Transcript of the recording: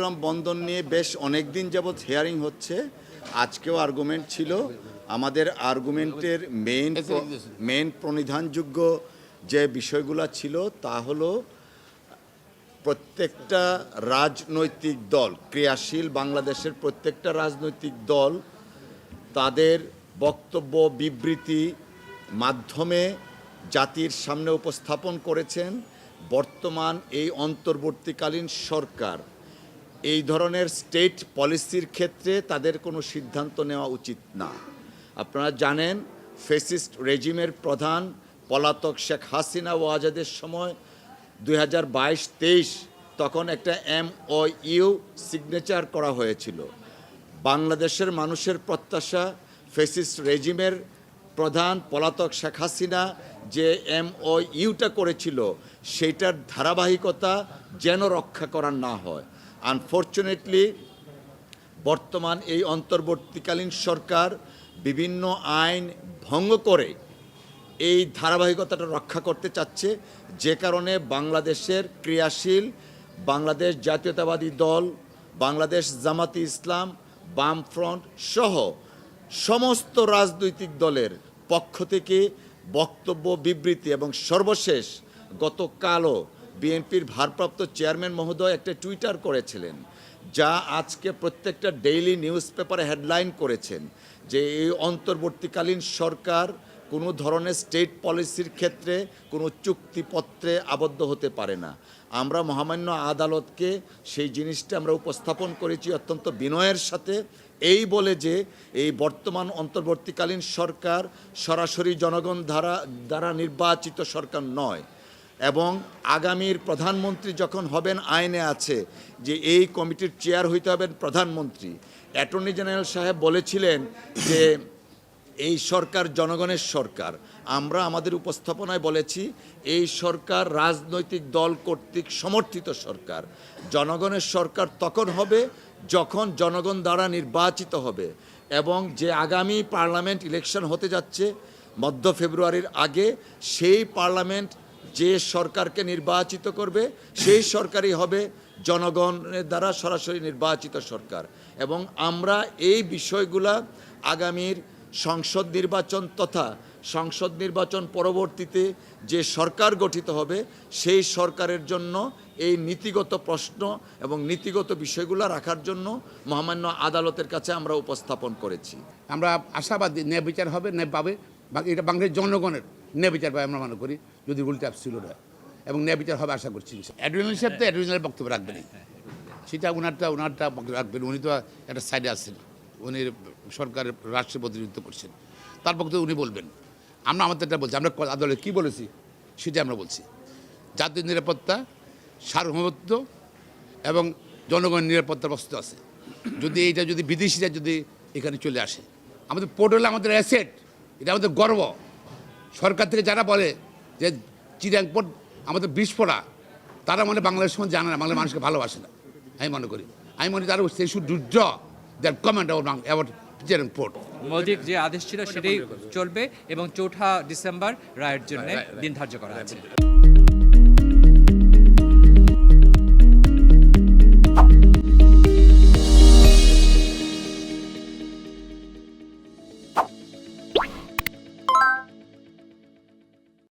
চট্টগ্রাম বন্দর নিয়ে বেশ অনেক দিন যাবৎ হেয়ারিং হচ্ছে। আজকেও আর্গুমেন্ট ছিল। আমাদের আর্গুমেন্টের মেইন মেইন প্রণিধানযোগ্য যে বিষয়গুলো ছিল তা হলো প্রত্যেকটা রাজনৈতিক দল ক্রিয়াশীল বাংলাদেশের প্রত্যেকটা রাজনৈতিক দল তাদের বক্তব্য বিবৃতি মাধ্যমে জাতির সামনে উপস্থাপন করেছেন। বর্তমান এই অন্তর্বর্তীকালীন সরকার এই ধরনের স্টেট পলিসির ক্ষেত্রে তাদের কোনো সিদ্ধান্ত নেওয়া উচিত না। আপনারা জানেন ফেসিস্ট রেজিমের প্রধান পলাতক শেখ হাসিনা ও আজাদের সময় দুই হাজার তখন একটা এম ও ইউ সিগনেচার করা হয়েছিল। বাংলাদেশের মানুষের প্রত্যাশা ফেসিস্ট রেজিমের প্রধান পলাতক শেখ হাসিনা যে এম ও ইউটা করেছিল, সেইটার ধারাবাহিকতা যেন রক্ষা করা না হয়। আনফর্চুনেটলি বর্তমান এই অন্তর্বর্তীকালীন সরকার বিভিন্ন আইন ভঙ্গ করে এই ধারাবাহিকতাটা রক্ষা করতে চাচ্ছে। যে কারণে বাংলাদেশের ক্রিয়াশীল, বাংলাদেশ জাতীয়তাবাদী দল, বাংলাদেশ জামাতি ইসলাম, বামফ্রন্ট সহ সমস্ত রাজনৈতিক দলের পক্ষ থেকে বক্তব্য, বিবৃতি এবং সর্বশেষ গতকালও বিএনপির ভারপ্রাপ্ত চেয়ারম্যান মহোদয় একটা টুইটার করেছিলেন, যা আজকে প্রত্যেকটা ডেইলি নিউজ পেপারে হেডলাইন করেছেন যে এই অন্তর্বর্তীকালীন সরকার কোনো ধরনের স্টেট পলিসির ক্ষেত্রে কোনো চুক্তিপত্রে আবদ্ধ হতে পারে না। আমরা মহামান্য আদালতকে সেই জিনিসটা আমরা উপস্থাপন করেছি অত্যন্ত বিনয়ের সাথে, এই বলে যে এই বর্তমান অন্তর্বর্তীকালীন সরকার সরাসরি জনগণ দ্বারা দ্বারা নির্বাচিত সরকার নয়। এবং আগামীর প্রধানমন্ত্রী যখন হবেন, আইনে আছে যে এই কমিটির চেয়ার হইতে হবেন প্রধানমন্ত্রী। অ্যাটর্নি জেনারেল সাহেব বলেছিলেন যে এই সরকার জনগণের সরকার। আমরা আমাদের উপস্থাপনায় বলেছি, এই সরকার রাজনৈতিক দল কর্তৃক সমর্থিত সরকার। জনগণের সরকার তখন হবে যখন জনগণ দ্বারা নির্বাচিত হবে এবং যে আগামী পার্লামেন্ট ইলেকশন হতে যাচ্ছে মধ্য ফেব্রুয়ারির আগে, সেই পার্লামেন্ট যে সরকারকে নির্বাচিত করবে, সেই সরকারই হবে জনগণের দ্বারা সরাসরি নির্বাচিত সরকার। এবং আমরা এই বিষয়গুলা আগামীর সংসদ নির্বাচন তথা সংসদ নির্বাচন পরবর্তীতে যে সরকার গঠিত হবে, সেই সরকারের জন্য এই নীতিগত প্রশ্ন এবং নীতিগত বিষয়গুলো রাখার জন্য মহামান্য আদালতের কাছে আমরা উপস্থাপন করেছি। আমরা আশাবাদী, ন্যায় বিচার হবে, ন্যায় পাবে এটা বাংলাদেশের জনগণের ন্যায় বিচার পাবে আমরা মনে করি, যদি রুলটা অ্যাবসিউট হয় এবং ন্যায় বিচার হবে আশা করছি অ্যাডমিনাল সাহেব তো অ্যাডমিনালের বক্তব্য রাখবেন। সেটা ওনারটা ওনারটা বক্তব্য রাখবেন। উনি তো একটা সাইডে আছেন। উনি সরকারের রাষ্ট্রের প্রতিনিধিত্ব করছেন। তার বক্তব্য উনি বলবেন। আমরা আমাদেরটা বলছি, আমরা আদালতে কী বলেছি সেটা আমরা বলছি। জাতীয় নিরাপত্তা, সার্বভৌমত্ব এবং জনগণের নিরাপত্তার বস্তু আছে। যদি এইটা যদি বিদেশিরা যদি এখানে চলে আসে, আমাদের পোর্ট আমাদের অ্যাসেট এটা আমাদের গর্ব। সরকার থেকে যারা বলে যে চিরাং পোর্ট আমাদের পড়া তারা মনে বাংলাদেশ সমাজ জানে না বাংলার মানুষকে ভালোবাসে না আমি মনে করি। আমি মনে করি তারা সেই should draw that comment about about Chirang port মোদির যে আদেশ ছিল সেটাই চলবে এবং চৌঠা ডিসেম্বর রায়ের জন্য. দিন ধার্য করা আছে।